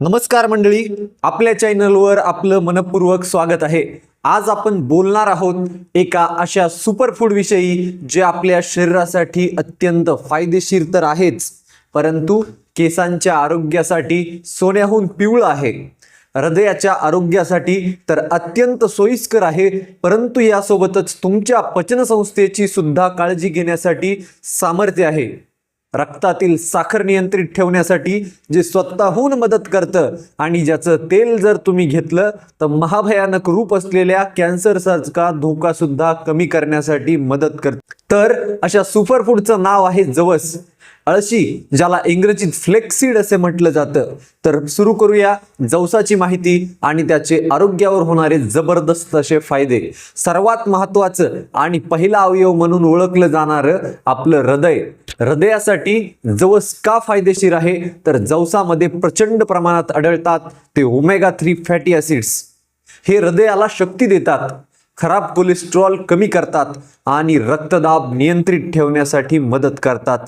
नमस्कार मंडळी आपल्या चॅनलवर आपलं मनपूर्वक स्वागत आहे. आज आपण बोलणार आहोत एका अशा सुपरफूडविषयी जे आपल्या शरीरासाठी अत्यंत फायदेशीर तर आहेच परंतु केसांच्या आरोग्यासाठी सोन्याहून पिवळं आहे. हृदयाच्या आरोग्यासाठी तर अत्यंत सोयीस्कर आहे परंतु यासोबतच तुमच्या पचनसंस्थेची सुद्धा काळजी घेण्यासाठी सामर्थ्य आहे. रक्तातील साखर नियंत्रित ठेवण्यासाठी जे स्वतःहून मदत करतं आणि ज्याचं तेल जर तुम्ही घेतलं तर महाभयानक रूप असलेल्या कॅन्सरसारखा धोका सुद्धा कमी करण्यासाठी मदत करतं. तर अशा सुपरफूडचं नाव आहे जवस. अळशी ज्याला इंग्रजीत फ्लेक्सिड असे म्हटलं जातं. तर सुरू करूया जवसाची माहिती आणि त्याचे आरोग्यावर होणारे जबरदस्त असे फायदे. सर्वात महत्वाचं आणि पहिला अवयव म्हणून ओळखलं जाणारं आपलं हृदय. हृदयासाठी जवस का फायदेशीर आहे? तर जवसामध्ये प्रचंड प्रमाणात आढळतात ते ओमेगा थ्री फॅटी ॲसिड्स हे हृदयाला शक्ती देतात खराब कोलेस्ट्रॉल कमी करतात आणि रक्तदाब नियंत्रित ठेवण्यासाठी मदत करतात.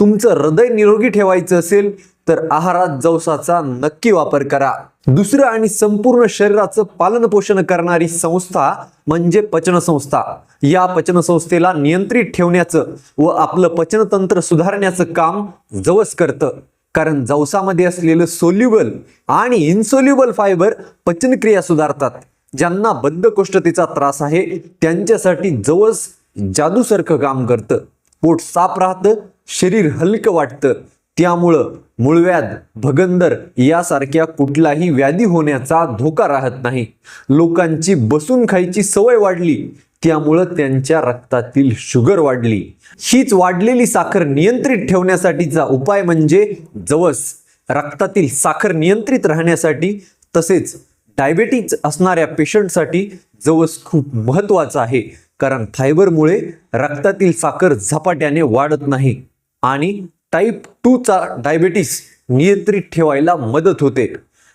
तुमचं हृदय निरोगी ठेवायचं असेल तर आहारात जवसाचा नक्की वापर करा. दुसरं आणि संपूर्ण शरीराचं पालन पोषण करणारी संस्था म्हणजे पचनसंस्था. या पचनसंस्थेला नियंत्रित ठेवण्याचं व आपलं पचनतंत्र सुधारण्याचं काम जवस करतं. कारण जवसामध्ये असलेलं सोल्युबल आणि इन्सोल्युबल फायबर पचनक्रिया सुधारतात. ज्यांना बद्धकोष्ठतेचा त्रास आहे त्यांच्यासाठी जवस जादूसारखं काम करतं. पोट साफ राहतं शरीर हलकं वाटतं. त्यामुळं मूळव्याध भगंदर यासारख्या कुठलाही व्याधी होण्याचा धोका राहत नाही. लोकांची बसून खायची सवय वाढली त्यामुळं त्यांच्या रक्तातील शुगर वाढली. हीच वाढलेली साखर नियंत्रित ठेवण्यासाठीचा उपाय म्हणजे जवस. रक्तातील साखर नियंत्रित राहण्यासाठी तसेच डायबेटीज असणाऱ्या पेशंटसाठी जवस खूप महत्त्वाचं आहे कारण फायबरमुळे रक्तातील साखर झपाट्याने वाढत नाही आणि टाईप टूचा डायबेटीस नियंत्रित ठेवायला मदत होते.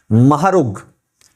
महारोग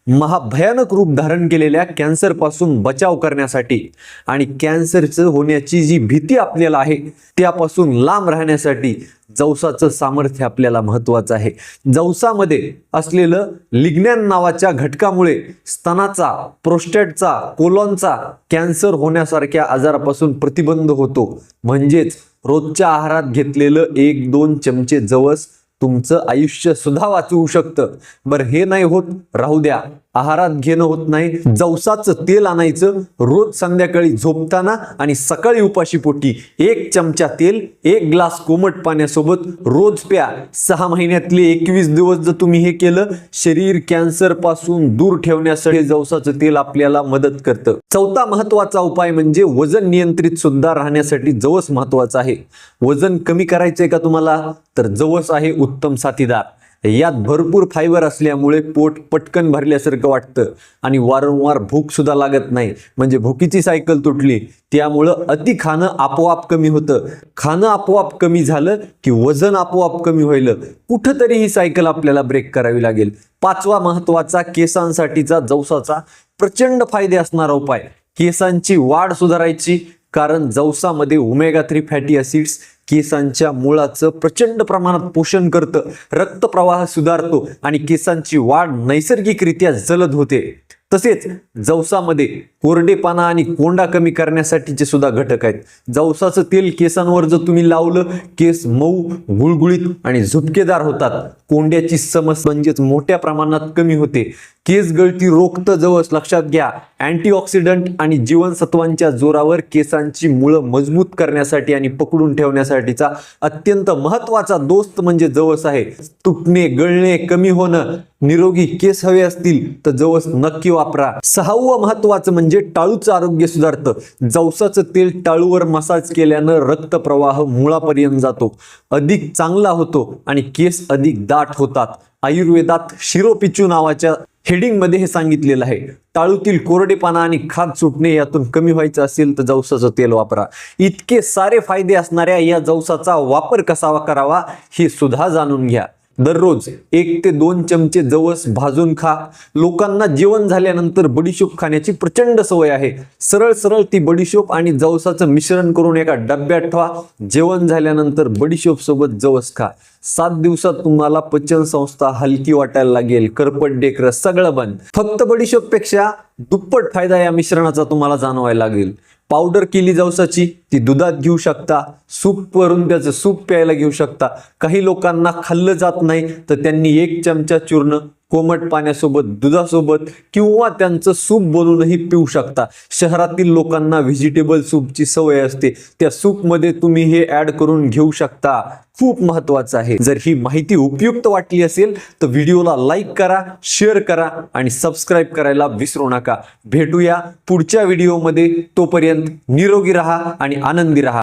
महाभयानक रूप धारण केलेल्या कॅन्सरपासून बचाव करण्यासाठी आणि कॅन्सरचं होण्याची जी भीती आपल्याला आहे त्यापासून लांब राहण्यासाठी जवसाचं सामर्थ्य आपल्याला महत्त्वाचं आहे. जवसामध्ये असलेलं लिग्नॅन नावाच्या घटकामुळे स्तनाचा प्रोस्टेटचा कोलॉनचा कॅन्सर होण्यासारख्या आजारापासून प्रतिबंध होतो. म्हणजेच रोजच्या आहारात घेतलेलं एक दोन चमचे जवस तुमचं आयुष्य सुद्धा वाचवू शकतं. बरं हे नाही होत राहू द्या. आहारात घेणं होत नाही जवसाचं तेल आणायचं रोज संध्याकाळी झोपताना आणि सकाळी उपाशी पोटी. एक चमचा तेल एक ग्लास कोमट पाण्यासोबत रोज प्या. सहा महिन्यातले एकवीस दिवस जर तुम्ही हे केलं शरीर कॅन्सरपासून दूर ठेवण्यासाठी जवसाचं तेल आपल्याला मदत करतं. चौथा महत्त्वाचा उपाय म्हणजे वजन नियंत्रित सुद्धा राहण्यासाठी जवस महत्वाचं आहे. वजन कमी करायचंय का तुम्हाला? तर जवस आहे उत्तम साथीदार. यात भरपूर फायबर असल्यामुळे पोट पटकन भरल्यासारखं वाटतं आणि वारंवार भूक सुद्धा लागत नाही. म्हणजे भुकीची सायकल तुटली त्यामुळं अति खाणं आपोआप कमी होतं. खाणं आपोआप कमी झालं की वजन आपोआप कमी होईल कुठंतरी ही सायकल आपल्याला ब्रेक करावी लागेल. पाचवा महत्त्वाचा केसांसाठीचा जवसाचा प्रचंड फायदे असणारा उपाय. केसांची वाढ सुधारायची कारण जवसामध्ये ओमेगा थ्री फॅटी ॲसिड्स केसांच्या मुळाचं प्रचंड प्रमाणात पोषण करतं. रक्तप्रवाह सुधारतो आणि केसांची वाढ नैसर्गिकरित्या जलद होते. तसेच जवसामध्ये कोरडेपणा आणि कोंडा कमी करण्यासाठीचे सुद्धा घटक आहेत. जवसाचं तेल केसांवर जर तुम्ही लावलं केस मऊ गुळगुळीत आणि झुपकेदार होतात. कोंड्याची समस्या म्हणजेच मोठ्या प्रमाणात कमी होते. केस गळती रोखतं जवस लक्षात घ्या. अँटीऑक्सिडंट आणि जीवनसत्वांच्या जोरावर केसांची मुळं मजबूत करण्यासाठी आणि पकडून ठेवण्यासाठीचा अत्यंत महत्त्वाचा दोस्त म्हणजे जवस आहे. तुटणे गळणे कमी होणं. निरोगी केस हवे असतील तर जवस नक्की वापरा. सहावं महत्वाचं म्हणजे टाळूचं आरोग्य सुधारतं. जवसाचं तेल टाळूवर मसाज केल्यानं रक्तप्रवाह मुळापर्यंत जातो. अधिक चांगला होतो आणि केस अधिक दाट होतात. आयुर्वेदात शिरोपिचू नावाच्या हेडिंगमध्ये हे सांगितलेलं आहे. टाळूतील कोरडेपणा आणि खाद सुटणे यातून कमी व्हायचं असेल तर जवसाचं तेल वापरा. इतके सारे फायदे असणाऱ्या या जवसाचा वापर कसा करावा हे सुद्धा जाणून घ्या. दररोज एक ते दोन चमचे जवस भाजून खा. लोकांना जेवण झाल्यानंतर बडीशोप खाण्याची प्रचंड सवय आहे. सरळ सरळ ती बडीशोप आणि जवसाचं मिश्रण करून एका डब्यात ठेवा. जेवण झाल्यानंतर बडीशोप सोबत जवस खा. सात दिवसात तुम्हाला पचन संस्था हलकी वाटायला लागेल. करपट डेकर सगळं बंद. फक्त बडीशोपपेक्षा दुप्पट फायदा या मिश्रणाचा तुम्हाला जाणवायला लागेल. पावडर केली जवसाची ती दुधात घेऊ शकता सूप करून त्याचं सूप प्यायला घेऊ शकता. काही लोकांना खाल्लं जात नाही तर त्यांनी एक चमचा चूर्ण कोमट पाण्यासोबत दुधासोबत किंवा त्यांचं सूप बनवूनही पिऊ शकता. शहरातील लोकांना व्हेजिटेबल सूपची सवय असते. त्या सूपमध्ये तुम्ही हे ऍड करून घेऊ शकता. खूप महत्वाचं आहे. जर ही माहिती उपयुक्त वाटली असेल तर व्हिडिओला लाईक करा शेअर करा आणि सबस्क्राईब करायला विसरू नका. भेटूया पुढच्या व्हिडिओमध्ये तोपर्यंत निरोगी राहा आणि आनंदी राहा.